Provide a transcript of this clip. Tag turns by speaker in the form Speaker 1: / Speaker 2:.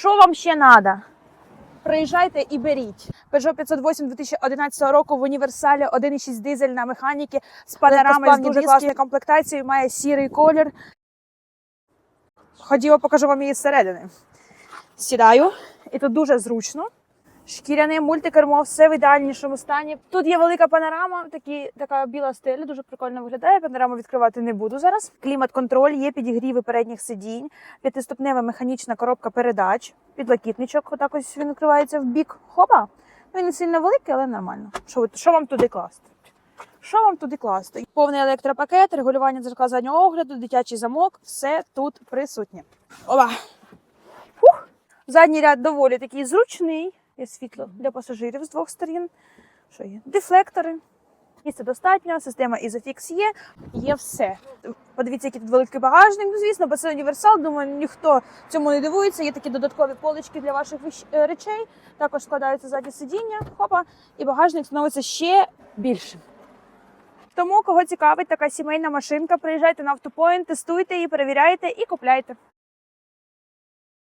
Speaker 1: Що вам ще треба? Приїжджайте і беріть. Peugeot 508 2011 року в універсалі 1,6 дизель на механіки з панорамою з дуже класною комплектацією, має сірий колір. Ходімо, покажу вам її зсередини. Сідаю, і тут дуже зручно. Шкіряне мультикермо, все в ідеальнішому стані. Тут є велика панорама, такі, така біла стеля, дуже прикольно виглядає. Панораму відкривати не буду зараз. Клімат-контроль, є підігріви передніх сидінь, п'ятиступнева механічна коробка передач, підлокітничок, отак ось він відкривається в бік. Хопа! Ну, Він не сильно великий, але нормально. Що, що вам туди класти? Що вам туди класти? Повний електропакет, регулювання дзеркал заднього огляду, дитячий замок, все тут присутнє. Оба! Фух. Задній ряд доволі такий зручний. Є світло для пасажирів з двох сторін. Що є? Дефлектори. Місця достатньо, система Isofix є, є все. Подивіться, який тут великий багажник. Ну, звісно, бо це універсал. Думаю, ніхто цьому не дивується. Є такі додаткові полички для ваших е, речей. Також складаються задні сидіння. Хопа, і багажник становиться ще більшим. Тому, кого цікавить така сімейна машинка, приїжджайте на автопоінт, тестуйте її, перевіряйте і купляйте.